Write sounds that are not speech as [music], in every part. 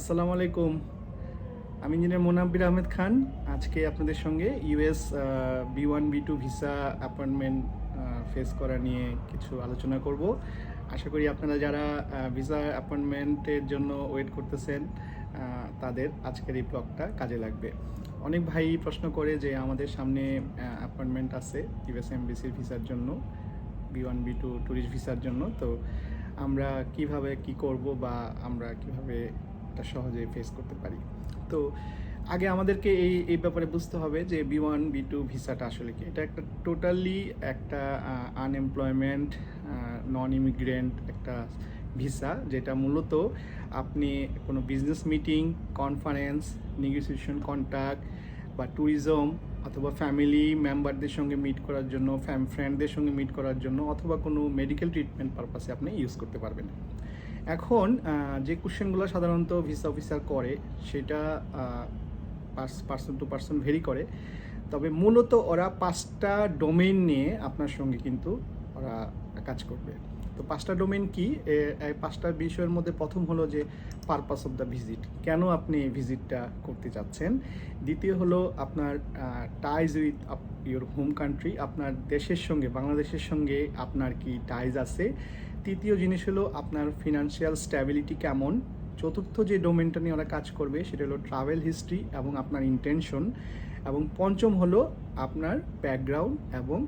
আসসালামু আলাইকুম। আমি ইঞ্জিনিয়ার মোনাব্বির আহমেদ খান। আজকে আপনাদের সঙ্গে US B one, B two visa appointment face করা নিয়ে কিছু আলোচনা করব। আশা করি আপনারা যারা ভিসা অ্যাপয়েন্টমেন্টের জন্য ওয়েট করতেছেন তাদের আজকের এই ব্লগটা কাজে লাগবে। অনেক ভাই প্রশ্ন করে যে আমাদের সামনে অ্যাপয়েন্টমেন্ট আছে ইউএস এমবিসির ভিসার জন্য, B one, B two, tourist ভিসার জন্য। তো আমরা কীভাবে কি করব বা আমরা কীভাবে এটা সহজে ফেস করতে পারি। তো আগে আমাদেরকে এই এই ব্যাপারে বুঝতে হবে যে বি ওয়ান বি টু ভিসাটা আসলে কি? এটা একটা টোটালি একটা আনএমপ্লয়মেন্ট নন ইমিগ্রেন্ট একটা ভিসা, যেটা মূলত আপনি কোনো business meeting conference negotiation contact বা ট্যুরিজম অথবা ফ্যামিলি মেম্বারদের সঙ্গে মিট করার জন্য ফ্যাম ফ্রেন্ডদের সঙ্গে মিট করার জন্য অথবা কোনো মেডিকেল ট্রিটমেন্ট পারপাসে আপনি ইউজ করতে পারবেন। এখন যে কোশ্চেনগুলো সাধারণত ভিসা অফিসার করে, সেটা পার্সন টু পার্সন ভেরি করে। তবে মূলত ওরা পাঁচটা ডোমেইন নিয়ে আপনার সঙ্গে কিন্তু ওরা কাজ করবে। তো পাঁচটা ডোমেন কি? এই পাঁচটা বিষয়ের মধ্যে প্রথম হলো যে পারপাস অফ দ্য ভিজিট কেন আপনি ভিজিটটা করতে চাচ্ছেন? দ্বিতীয় হলো আপনার ties with your home country আপনার দেশের সঙ্গে, বাংলাদেশের সঙ্গে আপনার কি টাইজ আছে? তৃতীয় জিনিস হলো আপনার ফিনান্সিয়াল স্ট্যাবিলিটি কেমন? চতুর্থ যে ডোমেনটা নিয়ে ওরা কাজ করবে, সেটা হলো ট্রাভেল হিস্ট্রি এবং আপনার ইন্টেনশন এবং পঞ্চম হলো আপনার ব্যাকগ্রাউন্ড এবং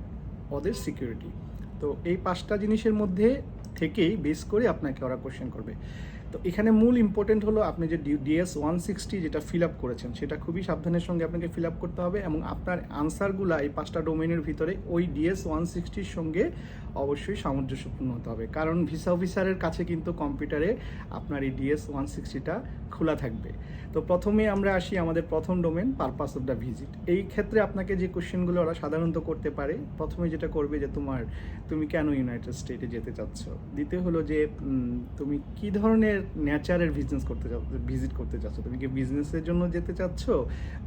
ওদের সিকিউরিটি তো এই পাঁচটা জিনিসের মধ্যে থেকেই বেস করে আপনাকে ওরা কোশ্চেন করবে। তো এখানে মূল ইম্পর্টেন্ট হলো আপনি যে ডিএস ওয়ান সিক্সটি যেটা ফিল আপ করেছেন, সেটা খুবই সাবধানের সঙ্গে আপনাকে ফিল আপ করতে হবে এবং আপনার আনসারগুলো এই পাঁচটা ডোমেনের ভিতরে ওই ডিএস ওয়ান সিক্সটির সঙ্গে অবশ্যই সামঞ্জস্যপূর্ণ হতে হবে। কারণ ভিসা অফিসারের কাছে কিন্তু কম্পিউটারে আপনার এই ডিএস ওয়ান সিক্সটিটা খোলা থাকবে। তো প্রথমে আমরা আসি আমাদের প্রথম domain purpose of the visit এই ক্ষেত্রে আপনাকে যে কোশ্চেনগুলো ওরা সাধারণত করতে পারে, প্রথমে যেটা করবে যে তোমার, তুমি কেন ইউনাইটেড স্টেটে যেতে চাচ্ছ? দ্বিতীয় হলো যে তুমি কি ধরনের নেচারের বিজনেস করতে চাচ্ছ ভিজিট করতে চাচ্ছ। তুমি কি বিজনেসের জন্য যেতে চাচ্ছ?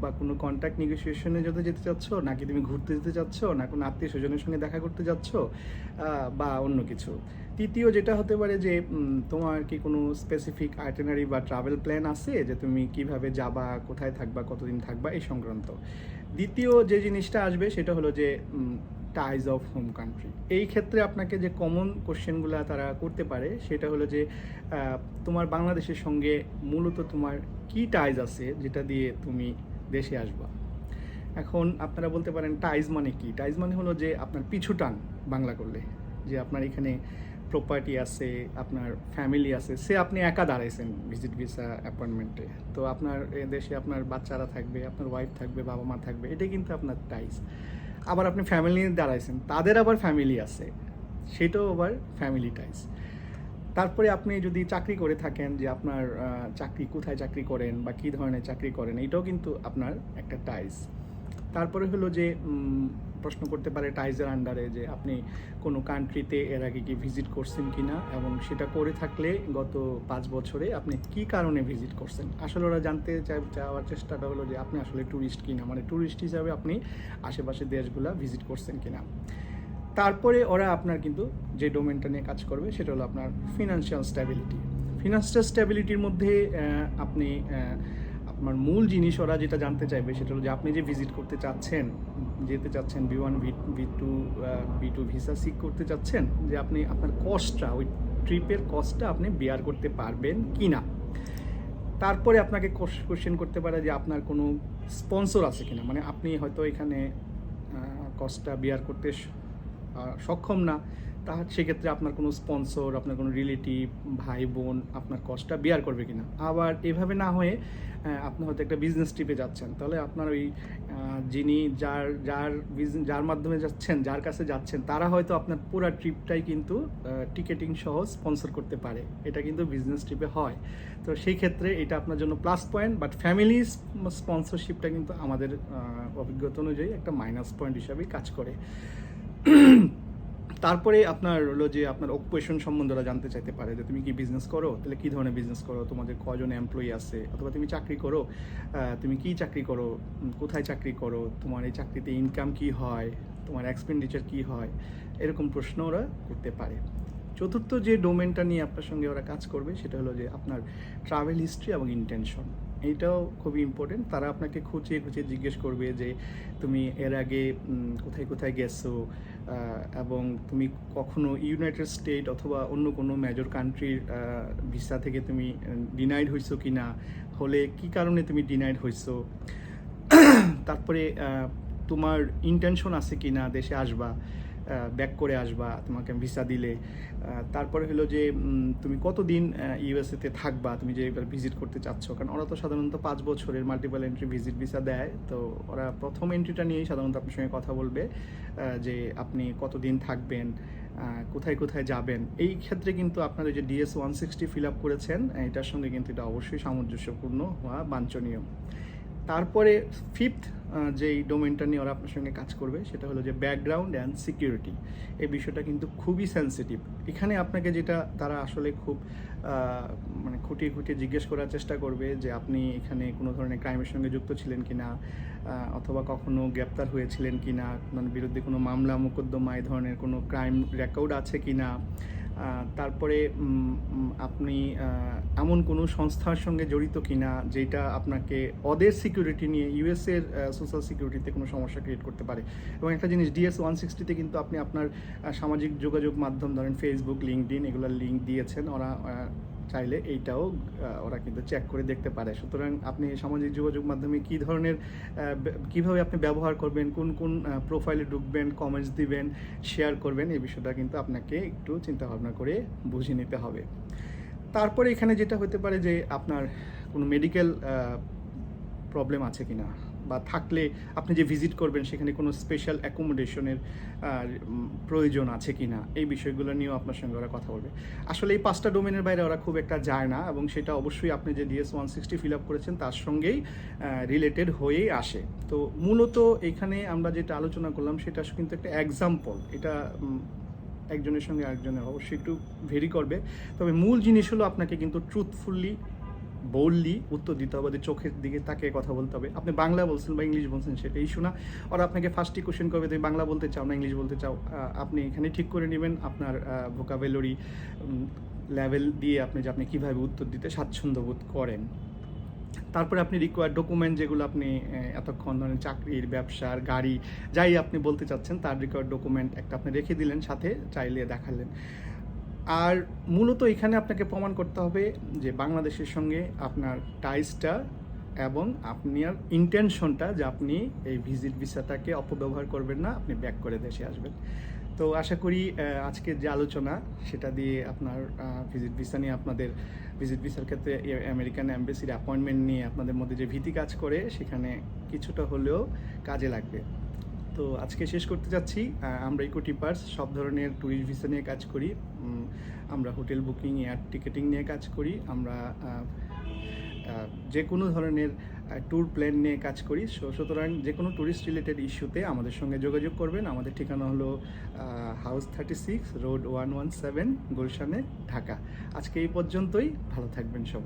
বা কোনো কন্ট্যাক্ট নেগোসিয়েশনের জন্য যেতে চাচ্ছ? নাকি তুমি ঘুরতে যেতে চাচ্ছ? না কোনো আত্মীয় স্বজনের সঙ্গে দেখা করতে যাচ্ছ বা অন্য কিছু। তৃতীয় যেটা হতে পারে যে তোমার কি কোনো স্পেসিফিক আইটেনারি বা ট্রাভেল প্ল্যান আছে? যে তুমি কীভাবে যাবা, কোথায় থাকবা, কতদিন থাকবা? এই সংক্রান্ত। দ্বিতীয় যে জিনিসটা আসবে সেটা হলো যে টাইজ অফ হোম কান্ট্রি এই ক্ষেত্রে আপনাকে যে কমন কোশ্চেনগুলো তারা করতে পারে, সেটা হলো যে তোমার বাংলাদেশের সঙ্গে মূলত তোমার কি টাইজ আছে যেটা দিয়ে তুমি দেশে আসবা? এখন আপনারা বলতে পারেন টাইজ মানে কি? টাইজ মানে হলো যে আপনার পিছু টান বাংলা করলে, যে আপনার এখানে প্রপার্টি আছে, আপনার ফ্যামিলি আছে, সে আপনি একা দাঁড়াইছেন ভিজিট ভিসা অ্যাপয়েন্টমেন্টে তো আপনার দেশে আপনার বাচ্চারা থাকবে, আপনার ওয়াইফ থাকবে বাবা মা থাকবে, এটাই কিন্তু আপনার টাইজ আবার আপনি ফ্যামিলি নিয়ে দাঁড়াইছেন, তাদের আবার ফ্যামিলি আছে। সেটাও আবার ফ্যামিলি টাইস তারপরে আপনি যদি চাকরি করে থাকেন যে আপনার চাকরি কোথায় চাকরি করেন বা কী ধরনের চাকরি করেন, এটাও কিন্তু আপনার একটা টাইস তারপরে হলো যে প্রশ্ন করতে পারে টাইজের আন্ডারে যে আপনি কোনো কান্ট্রিতে এর আগে কি ভিজিট করছেন কি না এবং সেটা করে থাকলে গত পাঁচ বছরে আপনি কি কারণে ভিজিট করছেন? আসলে ওরা জানতে চাই- চাওয়ার চেষ্টাটা হলো যে আপনি আসলে ট্যুরিস্ট কিনা? মানে ট্যুরিস্ট হিসাবে আপনি আশেপাশের দেশগুলা ভিজিট করছেন কিনা? তারপরে ওরা আপনার কিন্তু যে ডোমেনটা নিয়ে কাজ করবে সেটা হলো আপনার ফিনান্সিয়াল স্ট্যাবিলিটি ফিনান্সিয়াল স্ট্যাবিলিটির মধ্যে আপনি আপনার মূল জিনিস ওরা যেটা জানতে চাইবে সেটা হলো যে আপনি যে ভিজিট করতে চাচ্ছেন, যেতে চাচ্ছেন B one B B two B two visa seek করতে চাচ্ছেন, যে আপনি আপনার কস্টটা ওই ট্রিপের কস্টটা আপনি বেয়ার করতে পারবেন কি না তারপরে আপনাকে কোশ্চেন করতে পারে যে আপনার কোনো স্পন্সর আছে কিনা। মানে আপনি হয়তো এখানে কস্টটা বিয়ার করতে সক্ষম না। তা সেক্ষেত্রে আপনার কোনো স্পন্সর আপনার কোনো রিলেটিভ ভাই, বোন আপনার কস্টটা বিয়ার করবে কিনা? আবার এভাবে না হয়ে আপনি হয়তো একটা বিজনেস ট্রিপে যাচ্ছেন। তাহলে আপনার ওই যিনি যার যার বিজনেস যার মাধ্যমে যাচ্ছেন, যার কাছে যাচ্ছেন, তারা হয়তো আপনার পুরো ট্রিপটাই কিন্তু টিকেটিং সহ স্পন্সর করতে পারে। এটা কিন্তু বিজনেস ট্রিপে হয়। তো সেই ক্ষেত্রে এটা আপনার জন্য প্লাস পয়েন্ট বাট ফ্যামিলি স্পন্সরশিপটা কিন্তু আমাদের অভিজ্ঞতা অনুযায়ী একটা মাইনাস পয়েন্ট হিসাবেই কাজ করে। তারপরে আপনার হলো যে আপনার অকুপেশন সম্বন্ধে ওরা জানতে চাইতে পারে যে তুমি কি বিজনেস করো? তাহলে কী ধরনের বিজনেস করো? তোমাদের কজন এমপ্লয়ি আছে? অথবা তুমি চাকরি করো? তুমি কি চাকরি করো? কোথায় চাকরি করো? তোমার এই চাকরিতে ইনকাম কি হয়? তোমার এক্সপেন্ডিচার কি হয়? এরকম প্রশ্ন ওরা করতে পারে। চতুর্থ যে ডোমেনটা নিয়ে আপনার সঙ্গে ওরা কাজ করবে, সেটা হলো যে আপনার ট্রাভেল হিস্ট্রি এবং ইন্টেনশন এইটাও খুবই ইম্পর্টেন্ট তারা আপনাকে খুঁচিয়ে খুঁচিয়ে জিজ্ঞেস করবে যে, তুমি এর আগে কোথায় কোথায় গেছো? এবং তুমি কখনো ইউনাইটেড স্টেট অথবা অন্য কোনো মেজর কান্ট্রির ভিসা থেকে তুমি ডিনাইড হয়েছো কি না হলে কি কারণে তুমি ডিনাইড হয়েছো [clears throat] তারপরে তোমার ইন্টেনশন আছে কি না দেশে আসবা? ব্যাক করে আসবা, তোমাকে ভিসা দিলে। তারপরে হলো যে তুমি কতদিন ইউএসএতে থাকবা, তুমি যে এবার ভিজিট করতে চাচ্ছ? কারণ ওরা তো সাধারণত পাঁচ বছরের মাল্টিপল এন্ট্রি ভিজিট ভিসা দেয়। তো ওরা প্রথম এন্ট্রিটা নিয়েই সাধারণত আপনার সঙ্গে কথা বলবে যে আপনি কতদিন থাকবেন কোথায় কোথায় যাবেন। এই ক্ষেত্রে কিন্তু আপনার যে DS one sixty fill up করেছেন, এটার সঙ্গে কিন্তু এটা অবশ্যই সামঞ্জস্যপূর্ণ হওয়া বাঞ্ছনীয়। তারপরে ফিফথ যেই ডোমেনটা নিয়ে ওরা আপনার সঙ্গে কাজ করবে, সেটা হলো যে ব্যাকগ্রাউন্ড অ্যান্ড সিকিউরিটি এই বিষয়টা কিন্তু খুবই সেন্সিটিভ এখানে আপনাকে যেটা তারা আসলে খুব মানে খুঁটিয়ে খুঁটিয়ে জিজ্ঞেস করার চেষ্টা করবে যে আপনি এখানে কোনো ধরনের ক্রাইমের সঙ্গে যুক্ত ছিলেন কি না অথবা কখনো গ্রেপ্তার হয়েছিলেন কি না বিরুদ্ধে কোনো মামলা, মোকদ্দমা এই ধরনের কোনো ক্রাইম রেকর্ড আছে কি না তারপরে আপনি এমন কোনো সংস্থার সঙ্গে জড়িত কিনা যেটা আপনাকে অদের সিকিউরিটি নিয়ে ইউএসের সোশ্যাল সিকিউরিটিতে কোনো সমস্যা ক্রিয়েট করতে পারে? এবং একটা জিনিস ডিএস ওয়ান সিক্সটিতে কিন্তু আপনি আপনার সামাজিক যোগাযোগ মাধ্যম, ধরেন ফেসবুক লিঙ্কড ইন এগুলোর লিঙ্ক দিয়েছেন। ওরা চাইলে এইটাও ওরা কিন্তু চেক করে দেখতে পারে। সুতরাং আপনি সামাজিক যোগাযোগ মাধ্যমে কী ধরনের কীভাবে আপনি ব্যবহার করবেন, কোন কোন প্রোফাইলে ঢুকবেন কমেন্টস দিবেন শেয়ার করবেন, এই বিষয়টা কিন্তু আপনাকে একটু চিন্তা ভাবনা করে বুঝে নিতে হবে। তারপরে এখানে যেটা হতে পারে যে আপনার কোনো মেডিকেল প্রবলেম আছে কিনা? বা থাকলে আপনি যে ভিজিট করবেন সেখানে কোনো স্পেশাল অ্যাকোমোডেশনের প্রয়োজন আছে কি না এই বিষয়গুলো নিয়েও আপনার সঙ্গে ওরা কথা বলবে। আসলে এই পাঁচটা ডোমেনের বাইরে ওরা খুব একটা যায় না এবং সেটা অবশ্যই আপনি যে DS one sixty fill up করেছেন তার সঙ্গেই রিলেটেড হয়েই আসে। তো মূলত এখানে আমরা যেটা আলোচনা করলাম সেটা কিন্তু একটা এক্সাম্পল এটা একজনের সঙ্গে আরেকজনের অবশ্যই একটু ভেরি করবে। তবে মূল জিনিস হলো আপনাকে কিন্তু ট্রুথফুলি বোল্ডলি উত্তর দিতে হবে চোখের দিকে তাকিয়ে কথা বলতে হবে। আপনি বাংলা বলছেন বা ইংলিশ বলছেন সেটা ইস্যু না ওরা আপনাকে ফার্স্টই কোশ্চেন করবে, তুমি বাংলা বলতে চাও না ইংলিশ বলতে চাও আপনি এখানে ঠিক করে নেবেন। আপনার ভোকাবেলরি লেভেল দিয়ে আপনি যে আপনি কীভাবে উত্তর দিতে স্বাচ্ছন্দ্য বোধ করেন। তারপরে আপনি রিকোয়ার ডকুমেন্ট যেগুলো আপনি এতক্ষণ ধরেন চাকরির, ব্যবসার, গাড়ি, যাই আপনি বলতে চাচ্ছেন, তার রিকোয়ার ডকুমেন্ট একটা আপনি রেখে দিলেন, সাথে চাইলে দেখালেন। আর মূলত এখানে আপনাকে প্রমাণ করতে হবে যে বাংলাদেশের সঙ্গে আপনার টাইসটা এবং আপনার ইন্টেনশনটা যে আপনি এই ভিজিট ভিসাটাকে অপব্যবহার করবেন না আপনি ব্যাক করে দেশে আসবেন। তো আশা করি আহ, আজকের যে আলোচনা সেটা দিয়ে আপনার ভিজিট ভিসা নিয়ে আপনাদের ভিজিট ভিসার ক্ষেত্রে আমেরিকান অ্যাম্বাসির অ্যাপয়েন্টমেন্ট নিয়ে আপনাদের মধ্যে যে ভীতি কাজ করে সেখানে কিছুটা হলেও কাজে লাগবে। তো আজকে শেষ করতে যাচ্ছি। আমরা ইকো টিপার্স সব ধরনের ট্যুরিস্ট ভিসা নিয়ে কাজ করি। আমরা হোটেল বুকিং এয়ার টিকেটিং নিয়ে কাজ করি। আমরা যে কোনো ধরনের ট্যুর প্ল্যান নিয়ে কাজ করি। সুতরাং যে কোনো ট্যুরিস্ট রিলেটেড ইস্যুতে আমাদের সঙ্গে যোগাযোগ করবেন। আমাদের ঠিকানা হলো house thirty six road one one seven গুলশানে, ঢাকা। আজকে এই পর্যন্তই। ভালো থাকবেন সব